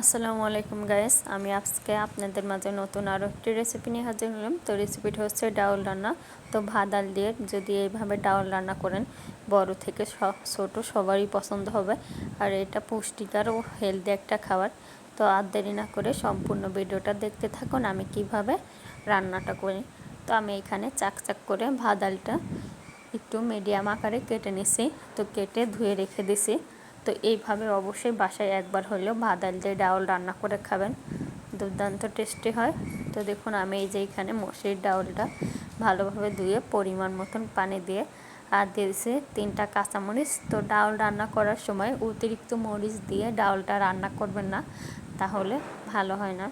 আসসালামু আলাইকুম গাইস, আমি আজকে আপনাদের মাঝে নতুন আরও একটি রেসিপি নিয়ে হাজির হলাম। তো রেসিপিটা হচ্ছে ডাউল রান্না। তো ভাত, ডাল দিয়ে যদি এইভাবে ডাউল রান্না করেন, বড় থেকে ছোট সবারই পছন্দ হবে। আর এটা পুষ্টিকর ও হেলদি একটা খাবার। তো আর দেরি না করে সম্পূর্ণ ভিডিওটা দেখতে থাকুন, আমি কীভাবে রান্নাটা করি। তো আমি এখানে চাক চাক করে ভাত, ডালটা একটু মিডিয়াম আকারে কেটে নিছি। তো কেটে ধুয়ে রেখে দিছি। তো এইভাবে অবশ্যই বাসায় একবার হলেও ভাত ডাল দিয়ে ডাউল রান্না করে খাবেন, দুর্দান্ত টেস্টি হয়। তো দেখুন, আমি এই যে এখানে মসির ডাউলটা ভালোভাবে ধুয়ে পরিমাণ মতন পানি দিয়ে আর দিয়েছি তিনটা কাঁচামরিচ। তো ডাউল রান্না করার সময় অতিরিক্ত মরিচ দিয়ে ডাউলটা রান্না করবেন না, তাহলে ভালো হয় না।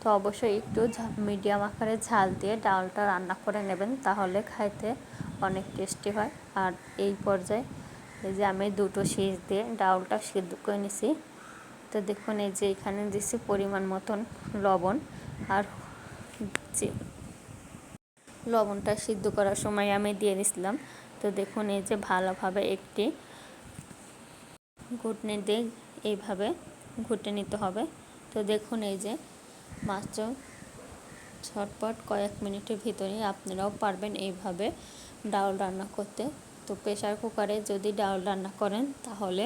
তো অবশ্যই একটু মিডিয়াম আকারে ঝাল দিয়ে ডাউলটা রান্না করে নেবেন, তাহলে খাইতে অনেক টেস্টি হয়। আর এই পর্যায়ে এই যে আমি দুটো শীষ দিয়ে ডাউলটা সিদ্ধ করে নিছি। তো দেখুন, এই যে এখানে দিচ্ছি পরিমাণ মতন লবণ আর লবণটা সিদ্ধ করার সময় আমি দিয়ে দিছিলাম। তো দেখুন, এই যে ভালোভাবে একটি ঘুটনি দিয়ে এইভাবে ঘুটে নিতে হবে। তো দেখুন, এই যে মাত্র ছটপট কয়েক মিনিটের ভিতরে আপনারাও পারবেন এইভাবে ডাউল রান্না করতে। তো প্রেশার কুকারে যদি ডাউল রান্না করেন, তাহলে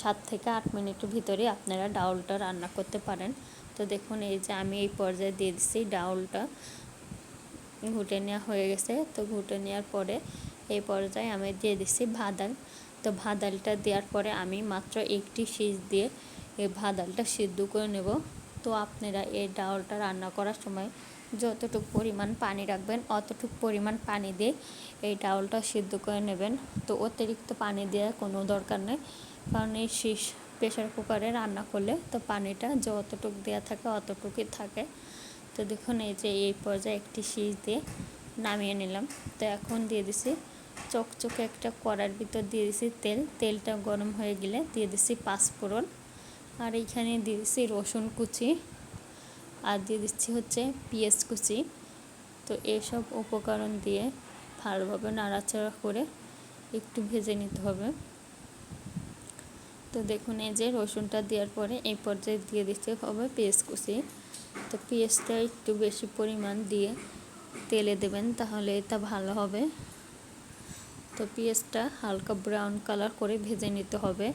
সাত থেকে আট মিনিটের ভিতরে আপনারা ডাউলটা রান্না করতে পারেন। তো দেখুন, এই যে আমি এই পর্যায়ে দিয়ে দিচ্ছি ডাউলটা ঘুটে নেওয়া হয়ে গেছে। তো ঘুটে নেওয়ার পরে এই পর্যায়ে আমি দিয়ে দিচ্ছি ভাদাল। তো ভাদালটা দেওয়ার পরে আমি মাত্র একটি শীষ দিয়ে এই ভাদালটা সিদ্ধ করে নেব। তো আপনারা এই ডাউলটা রান্না করার সময় যতটুকু পরিমাণ পানি রাখবেন, অতটুকু পরিমাণ পানি দিয়ে এই ডাউলটা সিদ্ধ করে নেবেন। তো অতিরিক্ত পানি দেওয়ার কোনো দরকার নেই, কারণ এই শীষ প্রেশার কুকারে রান্না করলে তো পানিটা যতটুকু দেওয়া থাকে অতটুকুই থাকে। তো দেখুন এই যে এই পর্যায়ে একটি শীষ দিয়ে নামিয়ে নিলাম। তো এখন দিয়ে দিছি চকচকে একটা কড়ার ভিতর দিয়ে দিছি তেল। তেলটা গরম হয়ে গেলে দিয়ে দিছি পাঁচফোড়ন আর এইখানে দিয়ে দিছি রসুন কুচি। আর দিয়ে দিচ্ছি হচ্ছে পেঁয়াজ কুচি। তো এসব উপকরণ দিয়ে ভালোভাবে নাড়াচাড়া করে একটু ভেজে নিতে হবে। তো দেখুন, এই যে রসুনটা দেওয়ার পরে এই পর্যায়ে দিয়ে দিতে হবে পেঁয়াজ কুচি। তো পেঁয়াজটা একটু বেশি পরিমাণ দিয়ে তেলে দেবেন, তাহলে এটা ভালো হবে। তো পেঁয়াজটা হালকা ব্রাউন কালার করে ভেজে নিতে হবে।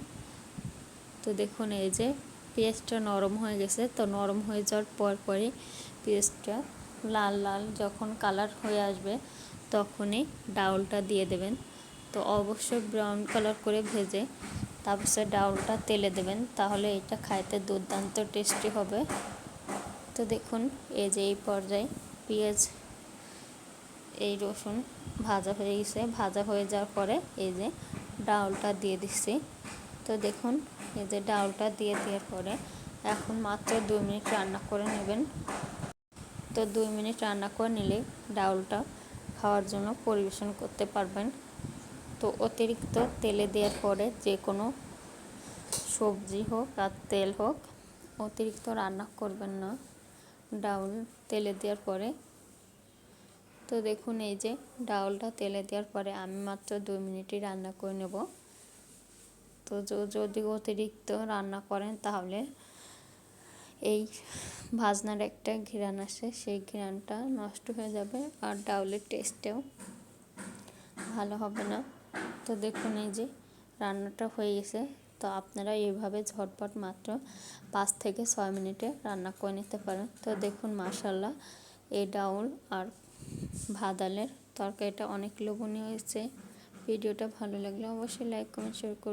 তো দেখুন, এই যে পেঁয়াজটা নরম হয়ে গেছে। তো নরম হয়ে যাওয়ার পর পরে পেঁয়াজটা লাল লাল যখন কালার হয়ে আসবে তখনই ডাউলটা দিয়ে দেবেন। তো অবশ্যই ব্রাউন কালার করে ভেজে তারপরে ডাউলটা তেলে দেবেন। তাহলে এটা খাইতে দুর্দান্ত টেস্টি হবে। তো দেখুন, এই যে এই পর্যায়ে পেঁয়াজ, এই রসুন ভাজা হয়ে গেছে। ভাজা হয়ে যাওয়ার পরে এই যে ডাউলটা দিয়ে দিচ্ছি। তো দেখুন, এই যে ডাউলটা দিয়ে দেওয়ার পরে এখন মাত্র দুই মিনিট রান্না করে নেবেন। তো দুই মিনিট রান্না করে নিলে ডাউলটা খাওয়ার জন্য পরিবেশন করতে পারবেন। তো অতিরিক্ত তেলে দেওয়ার পরে যে কোনো সবজি হোক আর তেল হোক, অতিরিক্ত রান্না করবেন না। ডাউল তেলে দেওয়ার পরে তো দেখুন, এই যে ডাউলটা তেলে দেওয়ার পরে আমি মাত্র দুই মিনিটই রান্না করে নেব। তো যদি অতিরিক্ত রান্না করেন তাহলে এই ভাজনার একটা ঘিরান আসে সেই ঘিরানটা নষ্ট হয়ে যাবে আর ডাউলের টেস্টেও ভালো হবে না। তো দেখুন এই যে রান্নাটা হয়ে গেছে। তো আপনারা এইভাবে ঝটপট মাত্র পাঁচ থেকে ছয় মিনিটে রান্না করে নিতে পারেন। তো দেখুন মাসাল্লাহ এই ডাউল আর ভাদালের তরকারিটা অনেক লোভনীয় হয়েছে। ভিডিওটা ভালো লাগলে অবশ্যই লাইক কমেন্ট শেয়ার করুন